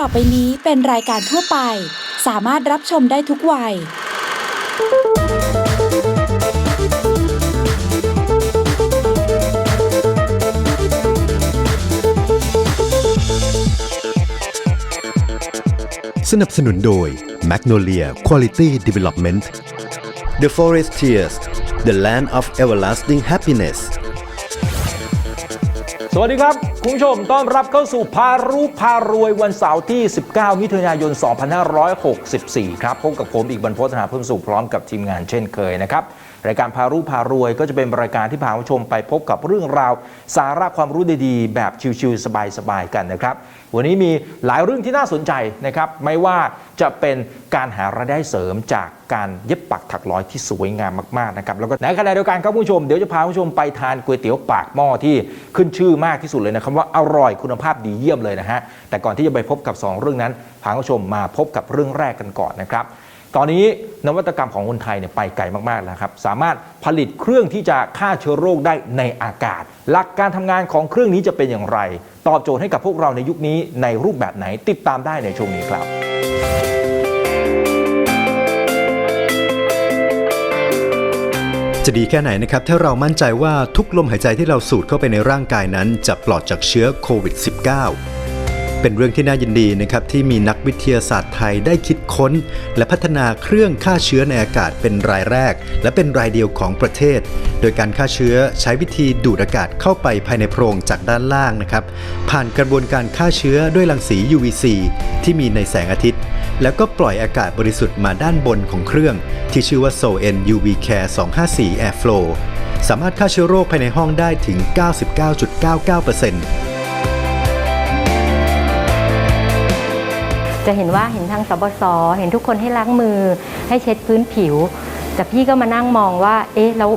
ต่อไปนี้เป็นรายการทั่วไป สามารถรับชมได้ทุกวัย สนับสนุนโดย Magnolia Quality Development The Forestiers The Land of Everlasting Happiness สวัสดีครับ คุณผู้ชมต้อนรับเข้าสู่พารู้พารวยวันเสาร์ที่ 19 มิถุนายน 2564 ครับ พบกับผมอีกบรรพฒนาเพิ่มสุขพร้อมกับทีมงานเช่นเคยนะครับ รายการพารู้พารวยก็จะเป็นรายการที่พาผู้ชมไปพบกับเรื่องราว สาระความรู้ดีๆ แบบชิวๆสบายๆกันนะครับ วันนี้มีหลายเรื่องที่น่าสนใจนะครับไม่ว่าจะเป็นการหารายได้เสริมจากการเย็บปักถักร้อยที่สวยงามมากๆนะครับแล้วก็ในขณะเดียวกันครับคุณผู้ชมเดี๋ยวจะพาคุณผู้ชมไปทานก๋วยเตี๋ยวปากหม้อที่ขึ้นชื่อมากที่สุดเลยนะครับว่าอร่อยคุณภาพดีเยี่ยมเลยนะฮะแต่ก่อนที่จะไปพบกับ 2 เรื่องนั้นพาคุณผู้ชมมาพบกับเรื่องแรกกันก่อนนะครับตอนนี้นวัตกรรมของคนไทยเนี่ยไปไกลมากๆแล้วครับ สามารถผลิตเครื่องที่จะฆ่าเชื้อโรคได้ในอากาศ หลักการทำงานของเครื่องนี้จะเป็นอย่างไร ตอบโจทย์ให้กับพวกเราในยุคนี้ในรูปแบบไหนติดตามได้ในช่วงนี้ครับจะดีแค่ไหนนะครับถ้าเรามั่นใจว่าทุกลมหายใจที่เราสูดเข้าไปในร่างกายนั้น จะปลอดจากเชื้อโควิด -19 เป็นเรื่องที่น่ายินดีนะครับที่มีนักวิทยาศาสตร์ไทยได้คิดค้น และพัฒนาเครื่องฆ่าเชื้อในอากาศเป็นรายแรก และเป็นรายเดียวของประเทศ โดยการฆ่าเชื้อใช้วิธีดูดอากาศเข้าไปภายในโพรงจากด้านล่างนะครับ ผ่านกระบวนการฆ่าเชื้อด้วยรังสี UVC ที่มีในแสงอาทิตย์ แล้วก็ปล่อยอากาศบริสุทธิ์มาด้านบนของเครื่อง ที่ชื่อว่า SON UV Care 254 Airflow สามารถฆ่าเชื้อโรคภายในห้องได้ถึง 99.99% จะเห็นว่าเห็นทางสบศเห็นทุกคนให้ล้างมือ ให้เช็ดพื้นผิว แต่พี่ก็มานั่งมองว่า เอ๊ะแล้ว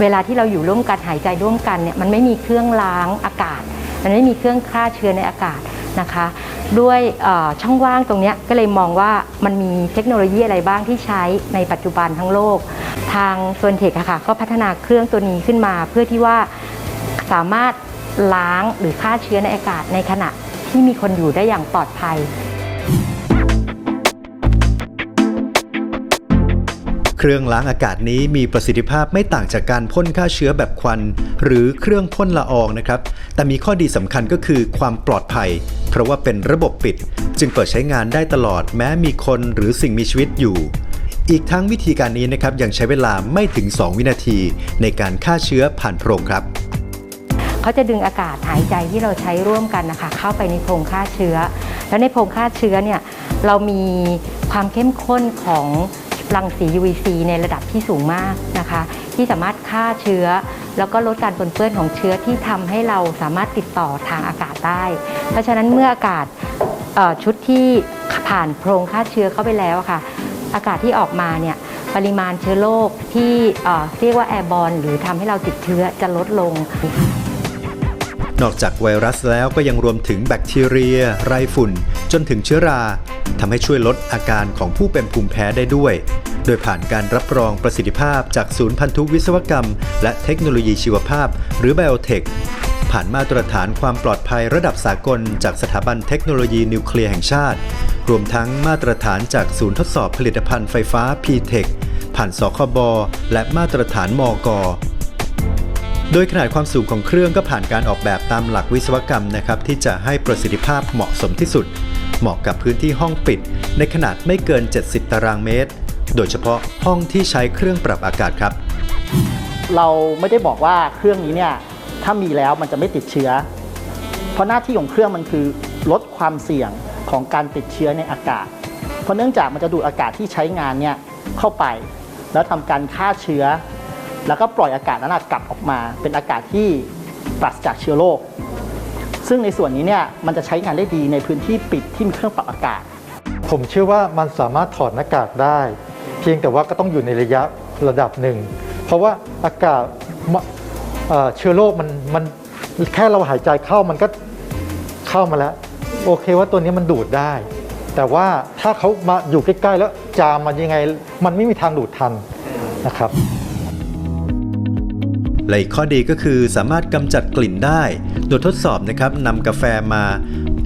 เวลาที่เราอยู่ร่วมกันหายใจร่วมกันเนี่ยมันไม่มีเครื่องล้างอากาศ มันไม่มีเครื่องฆ่าเชื้อในอากาศนะคะ ด้วยช่องว่างตรงนี้ก็เลยมองว่ามันมีเทคโนโลยีอะไรบ้างที่ใช้ในปัจจุบันทั้งโลก ทางโซนเทคค่ะก็พัฒนาเครื่องตัวนี้ขึ้นมา เพื่อที่ว่าสามารถล้างหรือฆ่าเชื้อในอากาศในขณะที่มีคนอยู่ได้อย่างปลอดภัย เครื่องล้างอากาศนี้มีประสิทธิภาพไม่ต่างจากการพ่นฆ่าเชื้อแบบควัน หรือเครื่องพ่นละอองนะครับ แต่มีข้อดีสำคัญก็คือความปลอดภัย เพราะว่าเป็นระบบปิด จึงเปิดใช้งานได้ตลอดแม้มีคนหรือสิ่งมีชีวิตอยู่ อีกทั้งวิธีการนี้นะครับยังใช้เวลาไม่ถึง 2 วินาที ในการฆ่าเชื้อผ่านโพรงครับเขาจะดึงอากาศหายใจที่เราใช้ร่วมกันนะคะเข้าไปในโพรงฆ่าเชื้อ แล้วในโพรงฆ่าเชื้อเนี่ยเรามีความเข้มข้นของ รังสี UVC ในระดับที่สูงมากนะคะ ที่สามารถฆ่าเชื้อ แล้วก็ลดการปนเปื้อนของเชื้อที่ทำให้เราสามารถติดต่อทางอากาศได้ เพราะฉะนั้นเมื่ออากาศชุดที่ผ่านโพรงฆ่าเชื้อเข้าไปแล้วค่ะ อากาศที่ออกมาเนี่ยปริมาณเชื้อโรคที่เอ่อเรียกว่าแอร์บอลหรือทำให้เราติดเชื้อจะลดลง นอกจากไวรัสแล้วก็ยังรวมถึงแบคทีเรีย ไรฝุ่น จนถึงเชื้อราทำให้ช่วยลดอาการของผู้เป็นภูมิแพ้ได้ด้วย โดยผ่านการรับรองประสิทธิภาพจากศูนย์พันธุวิศวกรรม และเทคโนโลยีชีวภาพ หรือ Biotech ผ่านมาตรฐานความปลอดภัยระดับสากล จากสถาบันเทคโนโลยีนิวเคลียร์แห่งชาติ รวมทั้งมาตรฐานจากศูนย์ทดสอบผลิตภัณฑ์ไฟฟ้า P-Tech ผ่านสคบและมาตรฐานมก โดยขนาดความสูงของเครื่องก็ผ่านการออกแบบตามหลักวิศวกรรมนะครับที่จะให้ประสิทธิภาพเหมาะสมที่สุด เหมาะกับพื้นที่ห้องปิด ในขนาดไม่เกิน 70 ตารางเมตร โดยเฉพาะห้องที่ใช้เครื่องปรับอากาศครับ เราไม่ได้บอกว่าเครื่องนี้เนี่ยถ้ามีแล้วมันจะไม่ติดเชื้อ เพราะหน้าที่ของเครื่องมันคือลดความเสี่ยงของการติดเชื้อในอากาศ เพราะเนื่องจากมันจะดูดอากาศที่ใช้งานเนี่ยเข้าไป แล้วทำการฆ่าเชื้อ แล้วก็ปล่อยอากาศนั้นกลับออกมา เป็นอากาศที่ปราศจากเชื้อโรคซึ่งในส่วนนี้เนี่ยมันจะใช้งานได้ดีในพื้นที่ปิดที่มีเครื่องปรับอากาศ ผมเชื่อว่ามันสามารถถอดหน้ากากได้ เพียงแต่ว่าก็ต้องอยู่ในระยะระดับหนึ่ง เพราะว่าอากาศเอ่อเชื้อโรคมันมันแค่เราหายใจเข้ามันก็เข้ามาแล้ว โอเคว่าตัวนี้มันดูดได้ แต่ว่าถ้าเขามาอยู่ใกล้ๆแล้วจามมันยังไง มันไม่มีทางดูดทันนะครับ และอีกข้อดีก็คือสามารถกำจัดกลิ่นได้ โดยทดสอบนะครับนำกาแฟมา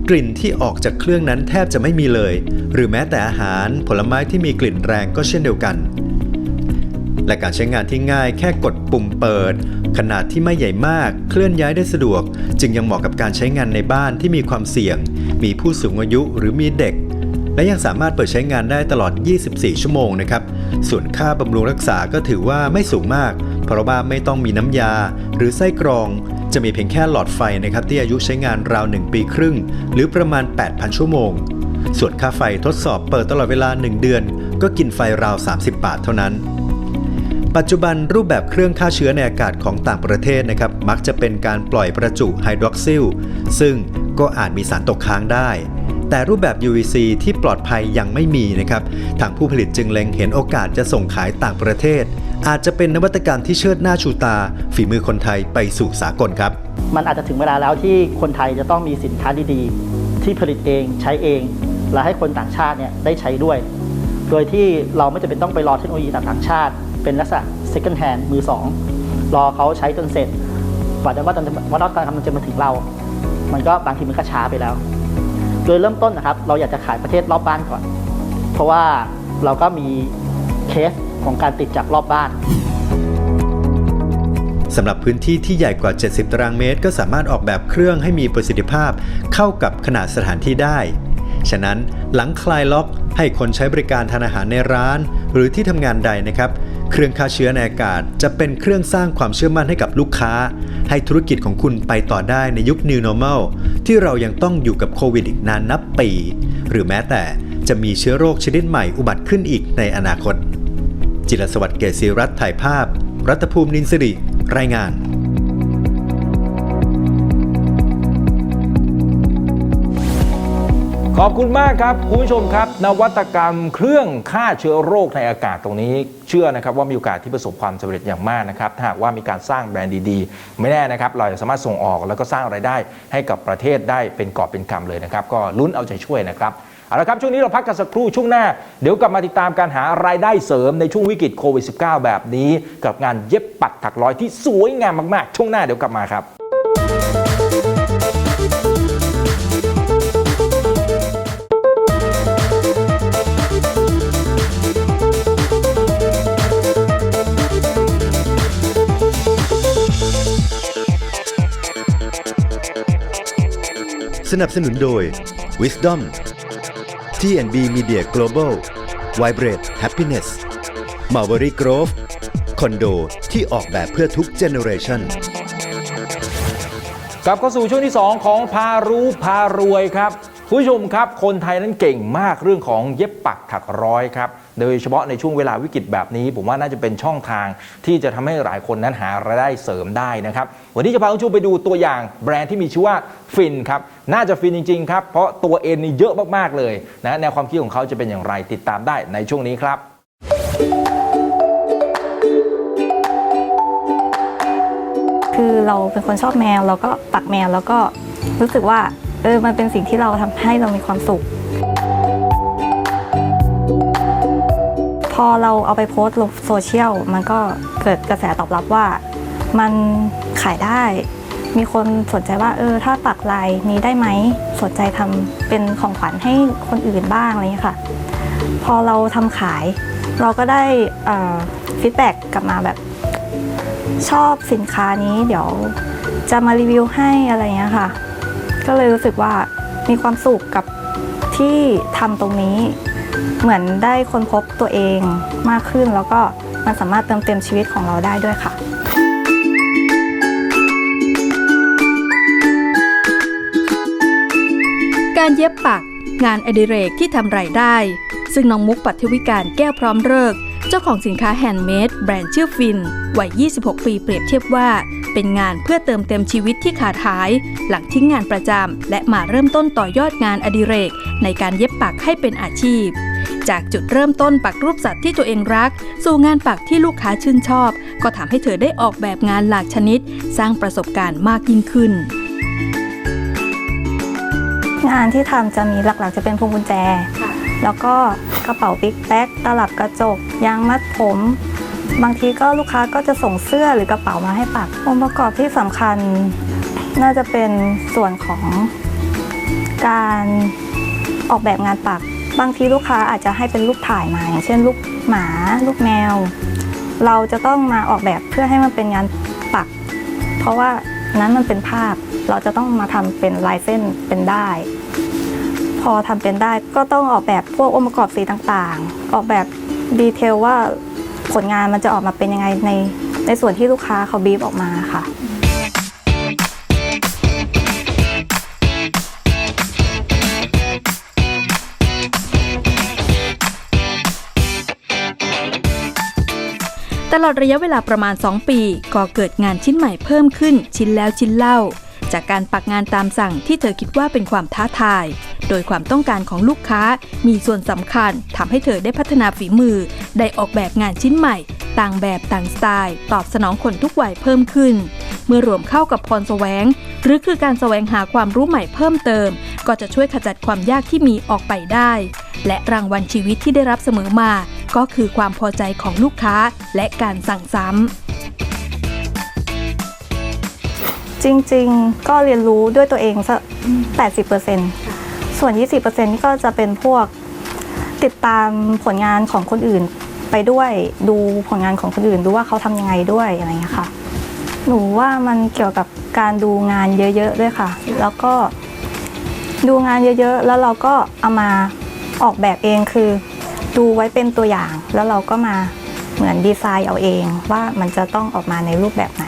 กลิ่นที่ออกจากเครื่องนั้นแทบจะไม่มีเลย หรือแม้แต่อาหารผลไม้ที่มีกลิ่นแรงก็เช่นเดียวกัน และการใช้งานที่ง่ายแค่กดปุ่มเปิด ขนาดที่ไม่ใหญ่มากเคลื่อนย้ายได้สะดวก จึงยังเหมาะกับการใช้งานในบ้านที่มีความเสี่ยง มีผู้สูงอายุหรือมีเด็กและยังสามารถเปิดใช้งานได้ตลอด 24 ชั่วโมงนะครับ ส่วนค่าบำรุงรักษาก็ถือว่าไม่สูงมาก เพราะว่าไม่ต้องมีน้ำยา หรือไส้กรอง จะมีเพียงแค่หลอดไฟนะครับที่อายุใช้งานราว 1 ปีครึ่ง หรือประมาณ 8,000 ชั่วโมง ส่วนค่าไฟทดสอบเปิดตลอดเวลา 1 เดือน ก็กินไฟราว 30 บาทเท่านั้น ปัจจุบันรูปแบบเครื่องฆ่าเชื้อในอากาศของต่างประเทศนะครับมักจะเป็นการปล่อยประจุไฮดรอกซิลซึ่งก็อาจมีสารตกค้างได้แต่รูปแบบ UVC ที่ปลอดภัยยังไม่มีนะครับ ทางผู้ผลิตจึงเล็งเห็นโอกาสจะส่งขายต่างประเทศ อาจจะเป็นนวัตกรรมที่เชิดหน้าชูตา ฝีมือคนไทยไปสู่สากลครับ มันอาจจะถึงเวลาแล้วที่คนไทยจะต้องมีสินค้าดีๆ ที่ผลิตเองใช้เอง และให้คนต่างชาติเนี่ยได้ใช้ด้วย โดยที่เราไม่จำเป็นต้องไปรอเทคโนโลยีจากต่างชาติ เป็นลักษณะ second hand มือสองรอเขาใช้จนเสร็จกว่าจะว่าตอนวัตกรรมมันจะมาถึงเรา มันก็บางทีมันก็ช้าไปแล้ว โดยเริ่มต้นนะครับ เราอยากจะขายประเทศรอบบ้านก่อน เพราะว่าเราก็มีเคส ของการติดจากรอบบ้านสำหรับพื้นที่ที่ใหญ่กว่า 70 ตารางเมตร ก็สามารถออกแบบเครื่องให้มีประสิทธิภาพเข้ากับขนาดสถานที่ได้ ฉะนั้นหลังคลายล็อกให้คนใช้บริการทานอาหารในร้าน หรือที่ทำงานใดนะครับ เครื่องฆ่าเชื้อในอากาศ จะเป็นเครื่องสร้างความเชื่อมั่นให้กับลูกค้า ให้ธุรกิจของคุณไปต่อได้ในยุค New Normal ที่เรายังต้องอยู่กับโควิดอีกนานนับปี หรือแม้แต่จะมีเชื้อโรคชนิดใหม่อุบัติขึ้นอีกในอนาคต จิรสวัสดิ์เกษศิรัตถ่ายภาพ รัตภูมินินสิริ รายงานขอบคุณมากครับคุณผู้ชมครับ นวัตกรรมเครื่องฆ่าเชื้อโรคในอากาศตรงนี้ เชื่อนะครับว่ามีโอกาสที่ประสบความสำเร็จอย่างมากนะครับถ้าหากว่ามีการสร้างแบรนด์ดีๆ ไม่แน่นะครับ เราจะสามารถส่งออกแล้วก็สร้างไรายได้ให้กับประเทศได้เป็นกอบเป็นกำเลยนะครับ ก็ลุ้นเอาใจช่วยนะครับ เอาละครับ ช่วงนี้เราพักกันสักครู่ช่วงหน้า เดี๋ยวกลับมาติดตามการหารายได้เสริมในช่วงวิกฤตโควิด -19 แบบนี้ กับงานเย็บปักถักร้อยที่สวยงามมากๆ ช่วงหน้าเดี๋ยวกลับมาครับสนับสนุนโดย Wisdom TNB Media Global Vibrate Happiness Marbury Grove คอนโดที่ออกแบบเพื่อทุกเจเนอเรชันกลับเข้าสู่ช่วงที่ 2 ของพารู้พารวยครับคุณผู้ชมครับ คนไทยนั้นเก่งมากเรื่องของเย็บปักถักร้อยครับ โดยเฉพาะในช่วงเวลาวิกฤตแบบนี้ ผมว่าน่าจะเป็นช่องทางที่จะทำให้หลายคนนั้นหารายได้เสริมได้นะครับ วันนี้จะพาคุณผู้ชมไปดูตัวอย่างแบรนด์ที่มีชื่อว่าฟินครับ น่าจะฟินจริง ๆ ครับ เพราะตัวเอ็นนี่เยอะมากๆเลยนะแนวความคิดของเขาจะเป็นอย่างไรติดตามได้ในช่วงนี้ครับคือเราเป็นคนชอบแมวเราก็ปักแมวแล้วก็รู้สึกว่าเออมันเป็นสิ่งที่เราทำให้เรามีความสุข อเราเอาไปโพสต์ลงโซเชียลมันก็เกิดกระแสตอบรับว่า มันขายได้ มีคนสนใจว่าเออถ้าปักลายนี้ได้ไหมสนใจทำเป็นของขวัญให้คนอื่นบ้างอะไรอย่างเงี้ค่ะ พอเราทำขาย เราก็ได้ฟีดแบ็กกลับมาแบบ ชอบสินค้านี้เดี๋ยวจะมารีวิวให้อะไรเงี้ยค่ะ ก็เลยรู้สึกว่ามีความสุขกับที่ทำตรงนี้ เหมือนได้ค้นพบตัวเองมากขึ้น แล้วก็มันสามารถเติมเต็มชีวิตของเราได้ด้วยค่ะการเย็บปัก งานอดิเรกที่ทำรายได้ ซึ่งน้องมุกปัทวิการแก้วพร้อมเลิก เจ้าของสินค้าแฮนด์เมดแบรนด์ชื่อฟิน วัย 26 ปีเปรียบเทียบว่า เป็นงานเพื่อเติมเต็มชีวิตที่ขาดหาย หลังทิ้งงานประจำและมาเริ่มต้นต่อยอดงานอดิเรก ในการเย็บปักให้เป็นอาชีพ จากจุดเริ่มต้นปักรูปสัตว์ที่ตัวเองรัก สู่งานปักที่ลูกค้าชื่นชอบ ก็ทำให้เธอได้ออกแบบงานหลากชนิด สร้างประสบการณ์มากยิ่งขึ้น งานที่ทำจะมีหลักๆ จะเป็นพวงกุญแจ แล้วก็กระเป๋าบิ๊กแบ็กตลับกระจกยางมัดผม บางทีก็ลูกค้าก็จะส่งเสื้อหรือกระเป๋ามาให้ปักองค์ประกอบที่สำคัญน่าจะเป็นส่วนของการออกแบบงานปัก บางทีลูกค้าอาจจะให้เป็นรูปถ่ายมาอย่างเช่นลูกหมาลูกแมว เราจะต้องมาออกแบบเพื่อให้มันเป็นงานปัก เพราะว่านั้นมันเป็นภาพ เราจะต้องมาทำเป็นลายเส้นเป็นได้ พอทำเป็นได้ก็ต้องออกแบบพวกองค์ประกอบสีต่างๆ ออกแบบดีเทลว่าผลงานมันจะออกมาเป็นยังไงในในส่วนที่ลูกค้าเขาบีบออกมาค่ะ ตลอดระยะเวลาประมาณ 2 ปีก็เกิดงานชิ้นใหม่เพิ่มขึ้นชิ้นแล้วชิ้นเล่า จากการปักงานตามสั่งที่เธอคิดว่าเป็นความท้าทาย โดยความต้องการของลูกค้ามีส่วนสำคัญทำให้เธอได้พัฒนาฝีมือ ได้ออกแบบงานชิ้นใหม่ ต่างแบบต่างสไตล์ ตอบสนองคนทุกวัยเพิ่มขึ้น เมื่อรวมเข้ากับพรแสวง หรือคือการแสวงหาความรู้ใหม่เพิ่มเติม ก็จะช่วยขจัดความยากที่มีออกไปได้ และรางวัลชีวิตที่ได้รับเสมอมา ก็คือความพอใจของลูกค้าและการสั่งซ้ำจริงๆ ก็เรียนรู้ด้วยตัวเองสัก80%ส่วน 20%นี่ก็จะเป็นพวกติดตามผลงานของคนอื่นไปด้วยดูผลงานของคนอื่นดูว่าเขาทำยังไงด้วยอะไรอย่างเงี้ยค่ะ หนูว่ามันเกี่ยวกับการดูงานเยอะๆด้วยค่ะ แล้วก็ดูงานเยอะๆ แล้วเราก็เอามาออกแบบเองคือ ดูไว้เป็นตัวอย่าง แล้วเราก็มาเหมือนดีไซน์เอาเองว่ามันจะต้องออกมาในรูปแบบไหน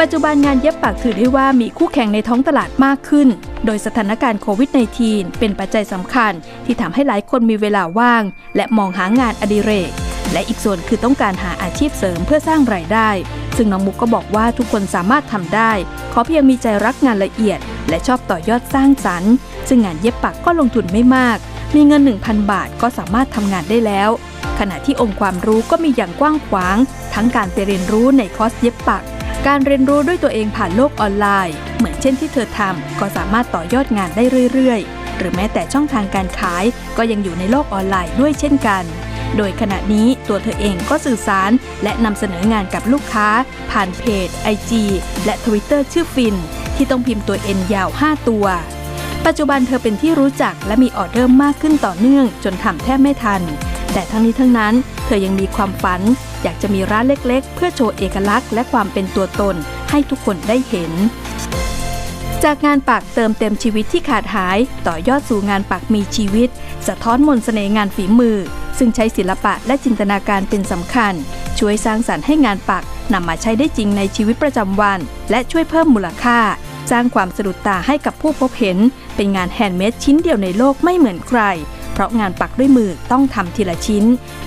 ปัจจุบันงานเย็บปักถือได้ว่ามีคู่แข่งในท้องตลาดมากขึ้น โดยสถานการณ์โควิด -19 เป็นปัจจัยสำคัญ ที่ทำให้หลายคนมีเวลาว่าง และมองหางานอดิเรก และอีกส่วนคือต้องการหาอาชีพเสริมเพื่อสร้างรายได้ ซึ่งน้องมุกก็บอกว่าทุกคนสามารถทำได้ ขอเพียงมีใจรักงานละเอียด และชอบต่อยอดสร้างสรรค์ ซึ่งงานเย็บปักก็ลงทุนไม่มาก มีเงิน 1,000 บาทก็สามารถทำงานได้แล้ว ขณะที่องค์ความรู้ก็มีอย่างกว้างขวาง ทั้งการไปเรียนรู้ในคอร์สเย็บปัก การเรียนรู้ด้วยตัวเองผ่านโลกออนไลน์ เหมือนเช่นที่เธอทำก็สามารถต่อยอดงานได้เรื่อย ๆ หรือแม้แต่ช่องทางการขายก็ยังอยู่ในโลกออนไลน์ด้วยเช่นกัน โดยขณะนี้ตัวเธอเองก็สื่อสาร และนำเสนองานกับลูกค้า ผ่านเพจ IG และ Twitter ชื่อฟิน ที่ต้องพิมพ์ตัว N ยาว 5 ตัว ปัจจุบันเธอเป็นที่รู้จักและมีออเดอร์มากขึ้นต่อเนื่อง จนทำแทบไม่ทัน แต่ทั้งนี้ทั้งนั้น เธอยังมีความฝัน อยากจะมีร้านเล็กๆ เพื่อโชว์เอกลักษณ์และความเป็นตัวตนให้ทุกคนได้เห็นจากงานปักเติมเต็มชีวิตที่ขาดหาย ต่อยอดสู่งานปักมีชีวิต สะท้อนมนต์เสน่ห์งานฝีมือ ซึ่งใช้ศิลปะและจินตนาการเป็นสำคัญ ช่วยสร้างสรรค์ให้งานปักนำมาใช้ได้จริงในชีวิตประจำวัน และช่วยเพิ่มมูลค่า สร้างความสะดุดตาให้กับผู้พบเห็น เป็นงานแฮนด์เมดชิ้นเดียวในโลกไม่เหมือนใคร เพราะงานปักด้วยมือต้องทำทีละชิ้น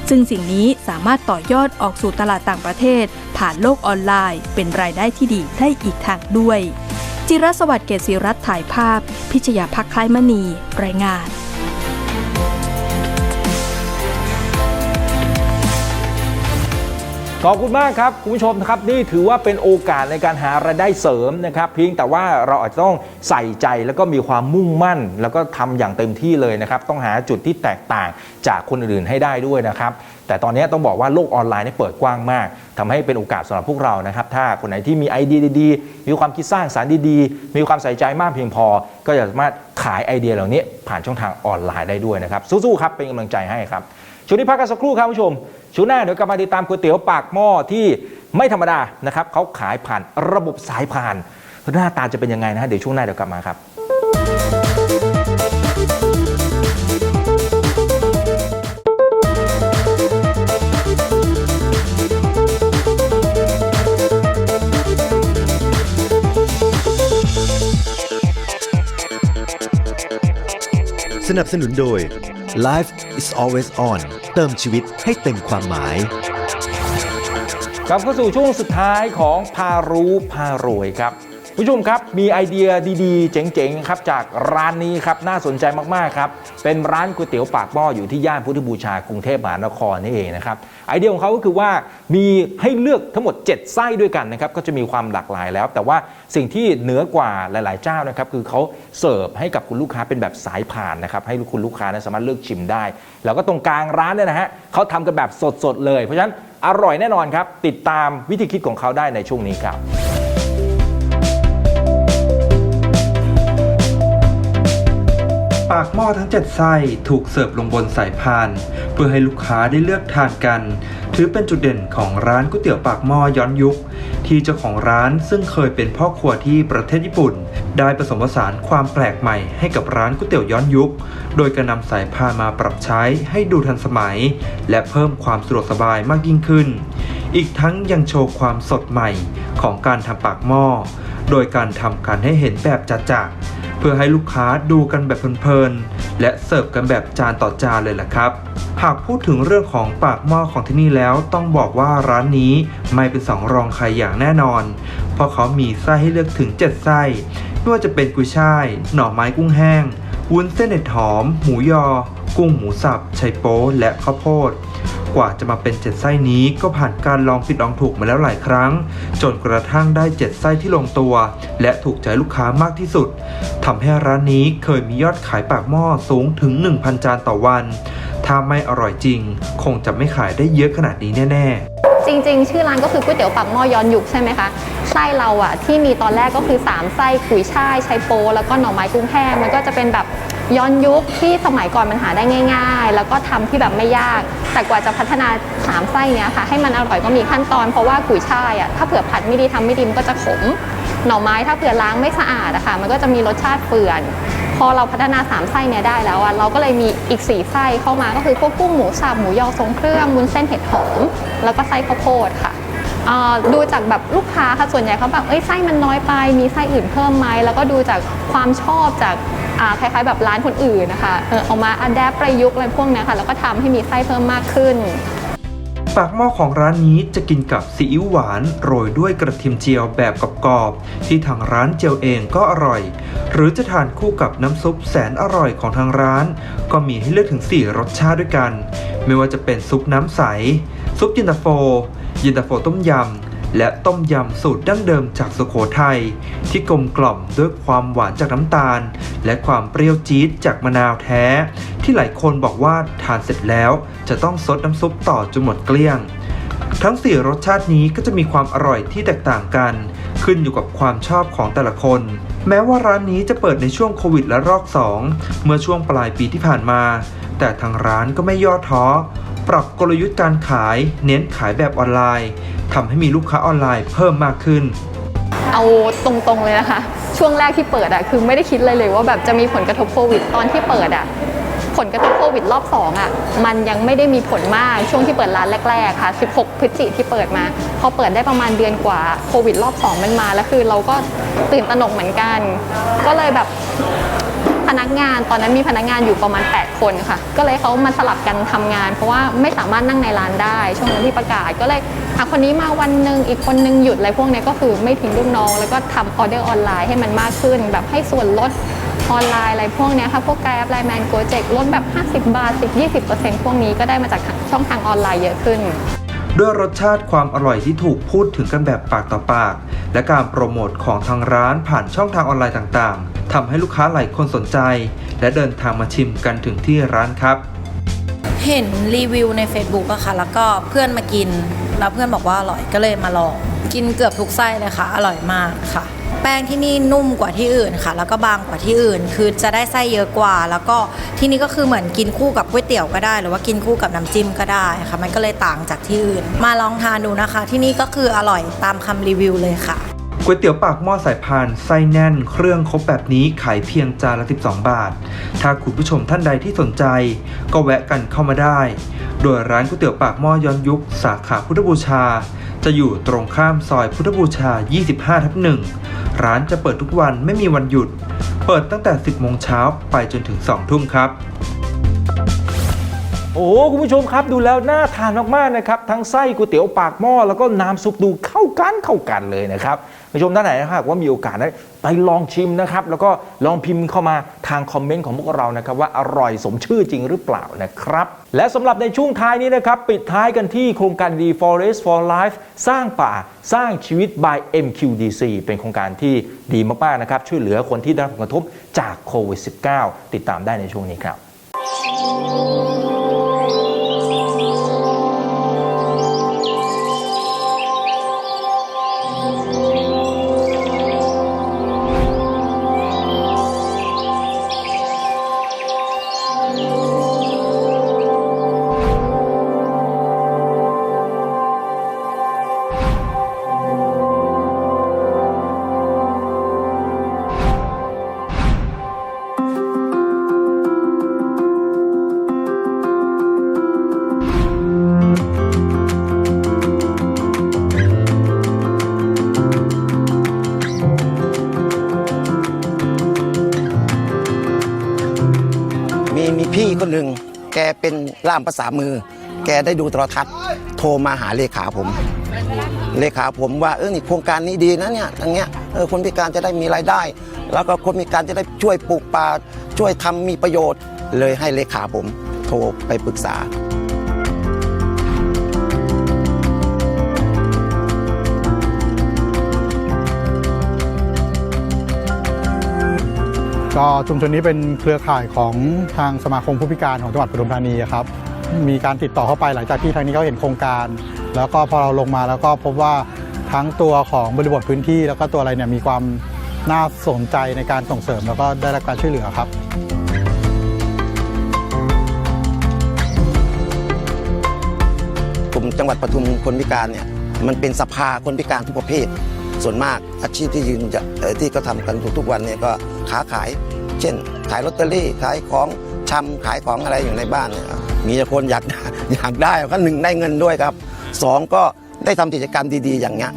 ซึ่งสิ่งนี้สามารถต่อยอดออกสู่ตลาดต่างประเทศ ผ่านโลกออนไลน์ เป็นรายได้ที่ดีได้อีกทางด้วยจิรสวัสดิ์เกษีรัตน์ถ่ายภาพ พิชยาพักคล้ายมณี รายงาน ขอบคุณมากครับ คุณผู้ชมนะครับนี่ถือว่าเป็นโอกาสในการหารายได้เสริมนะครับ เพียงแต่ว่าเราอาจจะต้องใส่ใจแล้วก็มีความมุ่งมั่น แล้วก็ทำอย่างเต็มที่เลยนะครับ ต้องหาจุดที่แตกต่างจากคนอื่นให้ได้ด้วยนะครับ แต่ตอนนี้ต้องบอกว่าโลกออนไลน์เนี่เปิดกว้างมากทำให้เป็นโอกาสสำหรับพวกเรานะครับ ถ้าคนไหนที่มีไอเดียดีๆ มีความคิดสร้างสารรค์ดีๆ มีความใส่ใจมากเพียงพอ ก็จะสามารถขายไอเดียเหล่านี้ผ่านช่องทางออนไลน์ได้ด้วยนะครับสู้ๆครับเป็นกำลังใจให้ครับ ช่วงนี้พักกันสักครู่ครับผู้ชมช่วงหน้าเดี๋ยวกลับมาติดตามก๋วยเตี๋ยวปากหม้อที่ไม่ธรรมดานะครับเขาขายผ่านระบบสายพานหน้าตาจะเป็นยังไงนะฮะเดี๋ยวช่วงหน้าเดี๋ยวกลับมาครับสนับสนุนโดย Life is always on เติมชีวิตให้เต็มความหมาย กลับเข้าสู่ช่วงสุดท้ายของพารู้พารวยครับ ผู้ชมครับมีไอเดียดีๆ เจ๋งๆครับจากร้านนี้ครับน่าสนใจมากๆครับเป็นร้านก๋วยเตี๋ยวปากหม้ออยู่ที่ย่านพุทธบูชากรุงเทพมหานครนี่เองนะครับไอเดียของเขาก็คือว่ามีให้เลือกทั้งหมด 7 ไส้ด้วยกันนะครับก็จะมีความหลากหลายแล้ว แต่ว่าสิ่งที่เหนือกว่าหลาย ๆ เจ้านะครับคือเขาเสิร์ฟให้กับคุณลูกค้าเป็นแบบสายผ่านนะครับให้คุณลูกค้านั้นสามารถเลือกชิมได้ แล้วก็ตรงกลางร้านเนี่ยนะฮะเขาทำกันแบบสดๆเลย เพราะฉะนั้นอร่อยแน่นอนครับติดตามวิธีคิดของเขาได้ในช่วงนี้ครับ ปากหม้อทั้ง 7 ไส้ถูกเสิร์ฟลงบนสายพาน เพื่อให้ลูกค้าได้เลือกทานกัน ถือเป็นจุดเด่นของร้านก๋วยเตี๋ยวปากหม้อย้อนยุค ที่เจ้าของร้านซึ่งเคยเป็นพ่อครัวที่ประเทศญี่ปุ่น ได้ผสมผสานความแปลกใหม่ให้กับร้านก๋วยเตี๋ยวย้อนยุค โดยการนำสายพานมาปรับใช้ให้ดูทันสมัย และเพิ่มความสะดวกสบายมากยิ่งขึ้น อีกทั้งยังโชว์ความสดใหม่ของการทำปากหม้อ โดยการทำกันให้เห็นแบบจัดๆ เพื่อให้ลูกค้าดูกันแบบเพลินๆและเสิร์ฟกันแบบจานต่อจานเลยล่ะครับ หากพูดถึงเรื่องของปากหม้อของที่นี่แล้ว ต้องบอกว่าร้านนี้ไม่เป็นสองรองใครอย่างแน่นอน เพราะเขามีไส้ให้เลือกถึง 7 ไส้ไม่ว่าจะเป็นกุยช่าย หน่อไม้กุ้งแห้ง วุ้นเส้นเห็ดหอม หมูยอ กุ้งหมูสับไชโป๊และข้าวโพด กว่าจะมาเป็น7ไส้นี้ก็ผ่านการลองผิดลองถูกมาแล้วหลายครั้ง จนกระทั่งได้7ไส้ที่ลงตัว และถูกใจลูกค้ามากที่สุดทำให้ร้านนี้เคยมียอดขายปากหม้อสูงถึง 1,000 จานต่อวัน ถ้าไม่อร่อยจริง คงจะไม่ขายได้เยอะขนาดนี้แน่ๆจริงๆ ชื่อร้านก็คือก๋วยเตี๋ยวปากหม้อย้อนยุคใช่ไหมคะไส้เราอะที่มีตอนแรกก็คือ 3 ไส้กุยช่ายไชโป แล้วก็หน่อไม้กุ้งแห้งมันก็จะเป็นแบบ ย้อนยุคที่สมัยก่อนมันหาได้ง่าย ๆ แล้วก็ทำที่แบบไม่ยาก แต่กว่าจะพัฒนา3ไส้เนี้ยค่ะ ให้มันอร่อยก็มีขั้นตอนเพราะว่ากุยช่ายอะถ้าเผื่อผัดไม่ดีทำไม่ดีมันก็จะขม หน่อไม้ถ้าเผื่อล้างไม่สะอาดอะค่ะมันก็จะมีรสชาติเปื่อนพอเราพัฒนา3ไส้เนี้ยได้แล้วอะเราก็เลยมีอีก4ไส้เข้ามาก็คือพวกกุ้งหมูสับหมูยอทรงเครื่องวุ้นเส้นเห็ดหอมแล้วก็ไส้ข้าวโพดค่ะ ดูจากแบบลูกค้าค่ะส่วนใหญ่เขาแบบเอ้ยไส้มันน้อยไป มีไส้อื่นเพิ่มไหมแล้วก็ดูจากความชอบจากอ่าคล้ายๆแบบร้านคนอื่นนะคะเออเอามาอัดแอปประยุกต์อะไรพวกนี้ค่ะแล้วก็ทำให้มีไส้เพิ่มมากขึ้น ปากหม้อของร้านนี้จะกินกับซีอิ๊วหวานโรยด้วยกระเทียมเจียวแบบกรอบๆที่ทางร้านเจียวเองก็อร่อย หรือจะทานคู่กับน้ำซุปแสนอร่อยของทางร้าน ก็มีให้เลือกถึง 4 รสชาติด้วยกัน ไม่ว่าจะเป็นซุปน้ำใส ซุปเย็นตาโฟ ย็นตาโฟต้มยำ และต้มยำสูตรดั้งเดิมจากสุโขทัยที่กลมกล่อมด้วยความหวานจากน้ำตาล และความเปรี้ยวจี๊ดจากมะนาวแท้ ที่หลายคนบอกว่าทานเสร็จแล้ว จะต้องซดน้ำซุปต่อจนหมดเกลี้ยง ทั้ง 4 รสชาตินี้ก็จะมีความอร่อยที่แตกต่างกัน ขึ้นอยู่กับความชอบของแต่ละคนแม้ว่าร้านนี้จะเปิดในช่วงโควิดและรอบ2เมื่อช่วงปลายปีที่ผ่านมา แต่ทางร้านก็ไม่ย่อท้อ ปรับกลยุทธ์การขายเน้นขายแบบออนไลน์ทำให้มีลูกค้าออนไลน์เพิ่มมากขึ้น เอาตรงๆเลยนะคะ ช่วงแรกที่เปิดอะคือไม่ได้คิดเลยเลยว่าแบบจะมีผลกระทบโควิดตอนที่เปิดอะผลกระทบโควิดรอบ2อะมันยังไม่ได้มีผลมากช่วงที่เปิดร้านแรก ๆ ค่ะ 16 พฤศจิกที่เปิดมา พอเปิดได้ประมาณเดือนกว่าโควิดรอบ 2 มันมาแล้วคือเราก็ตื่นตระหนกเหมือนกัน ก็เลยแบบ พนักงานตอนนั้นมีพนักงานอยู่ประมาณ 8 คนค่ะ ก็เลยเขามาสลับกันทำงาน เพราะว่าไม่สามารถนั่งในร้านได้ ช่วงนั้นที่ประกาศก็เลยอะคนนี้มาวันหนึ่งอีกคนนึงหยุดอะไรพวกนี้ก็คือไม่ทิ้งลูกน้อง แล้วก็ทำออเดอร์ออนไลน์ให้มันมากขึ้น แบบให้ส่วนลดออนไลน์อะไรพวกนี้ค่ะพวกแกร็บไลน์แมนโกเจกลดแบบ 50 บาท 10-20%พวกนี้ก็ได้มาจากช่องทางออนไลน์เยอะขึ้น ด้วยรสชาติความอร่อยที่ถูกพูดถึงกันแบบปากต่อปาก และการโปรโมทของทางร้านผ่านช่องทางออนไลน์ต่างๆทำให้ลูกค้าหลายคนสนใจ และเดินทางมาชิมกันถึงที่ร้านครับ เห็นรีวิวใน Facebook อะค่ะ แล้วก็เพื่อนมากิน แล้วเพื่อนบอกว่าอร่อยก็เลยมาลอง กินเกือบทุกไส้เลยค่ะ อร่อยมากค่ะ แป้งที่นี่นุ่มกว่าที่อื่นค่ะ แล้วก็บางกว่าที่อื่น คือจะได้ไส้เยอะกว่า แล้วก็ที่นี่ก็คือเหมือนกินคู่กับก๋วยเตี๋ยวก็ได้ หรือว่ากินคู่กับน้ำจิ้มก็ได้ค่ะ มันก็เลยต่างจากที่อื่น มาลองทานดูนะคะ ที่นี่ก็คืออร่อยตามคำรีวิวเลยค่ะก๋วยเตี๋ยวปากหม้อสายพานไส้แน่น เครื่องครบแบบนี้ขายเพียงจานละ 12 บาท ถ้าคุณผู้ชมท่านใดที่สนใจ ก็แวะกันเข้ามาได้ โดยร้านก๋วยเตี๋ยวปากหม้อย้อนยุค สาขาพุทธบูชา จะอยู่ตรงข้ามซอยพุทธบูชา 25ทับหนึ่ง ร้านจะเปิดทุกวันไม่มีวันหยุด เปิดตั้งแต่ 10 โมงเช้าไปจนถึง 2 ทุ่มครับ โอ้คุณผู้ชมครับดูแล้วน่าทานมากๆนะครับ ทั้งไส้ก๋วยเตี๋ยวปากหม้อแล้วก็น้ำซุปดูเข้ากันเข้ากันเลยนะครับ ผู้ชมท่านไหนนะครับว่ามีโอกาสได้ไปลองชิมนะครับ แล้วก็ลองพิมพ์เข้ามาทางคอมเมนต์ของพวกเรานะครับว่าอร่อยสมชื่อจริงหรือเปล่านะครับ และสำหรับในช่วงท้ายนี้นะครับ ปิดท้ายกันที่โครงการดี Forest for Life สร้างป่าสร้างชีวิต by MQDC เป็นโครงการที่ดีมากๆนะครับ ช่วยเหลือคนที่ได้รับผลกระทบจากโควิด -19 ติดตามได้ในช่วงนี้ครับ ล่ามภาษามือ แกได้ดูโทรทัศน์ โทรมาหาเลขาผม เลขาผมว่าเออนี่โครงการนี้ดีนะเนี่ยอย่างเงี้ยเออคนพิการจะได้มีรายได้ แล้วก็คนพิการจะได้ช่วยปลูกป่าช่วยทำมีประโยชน์ เลยให้เลขาผม โทรไปปรึกษาก็ชุมชนนี้เป็นเครือข่ายของทางสมาคมผู้พิการของจังหวัดปทุมธานีครับ มีการติดต่อเข้าไปหลังจากที่ทางนี้เขาเห็นโครงการ แล้วก็พอเราลงมาแล้วก็พบว่าทั้งตัวของบริบทพื้นที่ แล้วก็ตัวอะไรเนี่ยมีความน่าสนใจในการส่งเสริม แล้วก็ได้รับการช่วยเหลือครับกลุ่มจังหวัดปทุมคนพิการเนี่ยมันเป็นสภาคนพิการทุกประเภท ส่วนมากอาชีพที่ยืนจะที่เขาทำกันทุกๆวันเนี่ยก็ค้าขาย เช่น ขายลอตเตอรี่ขายของชำขายของอะไรอยู่ในบ้านเนี่ย มีแต่คนอยากอยากได้ก็หนึ่งได้เงินด้วยครับสองก็ได้ทำกิจกรรมดีๆ อย่างเงี้ย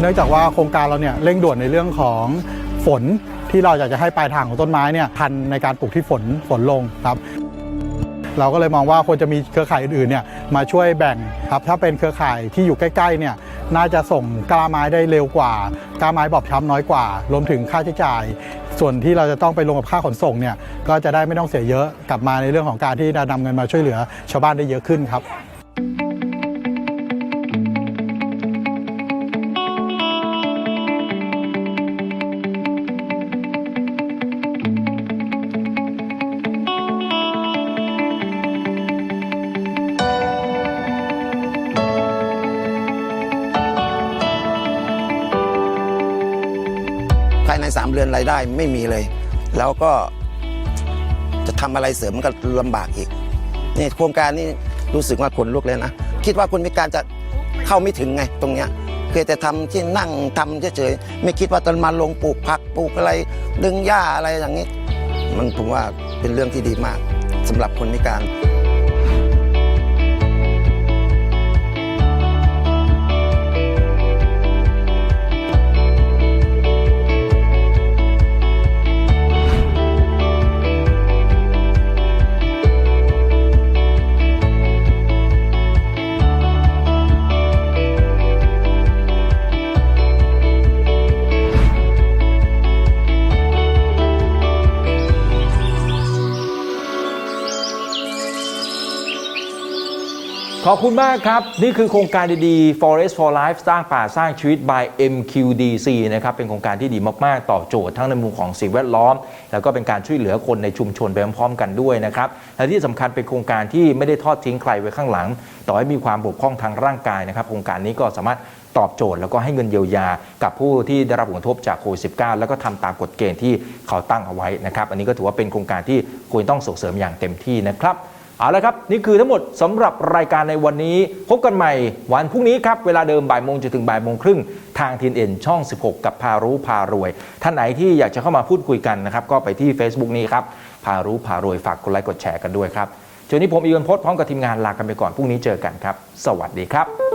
เนื่องจากว่าโครงการเราเนี่ยเร่งด่วนในเรื่องของฝนที่เราอยากจะให้ปลายทางของต้นไม้เนี่ยทันในการปลูกที่ฝนฝนลงครับ เราก็เลยมองว่าควรจะมีเครือข่ายอื่นๆเนี่ยมาช่วยแบ่งครับถ้าเป็นเครือข่ายที่อยู่ใกล้ๆเนี่ยน่าจะส่งกล้าไม้ได้เร็วกว่า กล้าไม้บอบช้ำน้อยกว่า รวมถึงค่าใช้จ่าย ส่วนที่เราจะต้องไปลงกับค่าขนส่งเนี่ยก็จะได้ไม่ต้องเสียเยอะกลับมาในเรื่องของการที่จะนำเงินมาช่วยเหลือชาวบ้านได้เยอะขึ้นครับ 3 เดือนรายได้ไม่มีเลย แล้วก็จะทำอะไรเสริมมันก็ลำบากอีกนี่โครงการนี้รู้สึกว่าขนลุกเลยนะ คิดว่าคนพิการจะเข้าไม่ถึงไงตรงเนี้ยเคยแต่ทำที่นั่งทำเฉยๆไม่คิดว่าตอนมาลงปลูกผักปลูกอะไรดึงหญ้าอะไรอย่างนี้ มันผมว่าเป็นเรื่องที่ดีมากสำหรับคนพิการ อบคุณมากครับ นี่คือโครงการดีๆ Forest for Life สร้างป่าสร้างชีวิต by MQDC นะครับ เป็นโครงการที่ดีมาก ๆ ต่อโจทย์ทั้งในมุมของสิ่งแวดล้อม แล้วก็เป็นการช่วยเหลือคนในชุมชนไปพร้อมๆกันด้วยนะครับ และที่สำคัญเป็นโครงการที่ไม่ได้ทอดทิ้งใครไว้ข้างหลัง ต่อให้มีความบกพร่องทางร่างกายนะครับ โครงการนี้ก็สามารถตอบโจทย์แล้วก็ให้เงินเยียวยา กับผู้ที่ได้รับผลกระทบจากโควิด -19 แล้วก็ทำตามกฎเกณฑ์ที่เขาตั้งเอาไว้นะครับ อันนี้ก็ถือว่าเป็นโครงการที่ควรต้องส่งเสริมอย่างเต็มที่นะครับ เอาละครับ นี่คือทั้งหมดสำหรับรายการในวันนี้ พบกันใหม่วันพรุ่งนี้ครับ เวลาเดิมบ่ายโมงจนถึงบ่ายโมงครึ่งทางทีนเอ็นช่อง 16 กับพารู้พารวย ท่านไหนที่อยากจะเข้ามาพูดคุยกันนะครับ ก็ไปที่ Facebook นี้ครับ พารู้พารวยฝากกดไลค์กดแชร์กันด้วยครับช่วงนี้ผมอีกวันพจน์พร้อมกับทีมงานลากันไปก่อนพรุ่งนี้เจอกันครับ สวัสดีครับ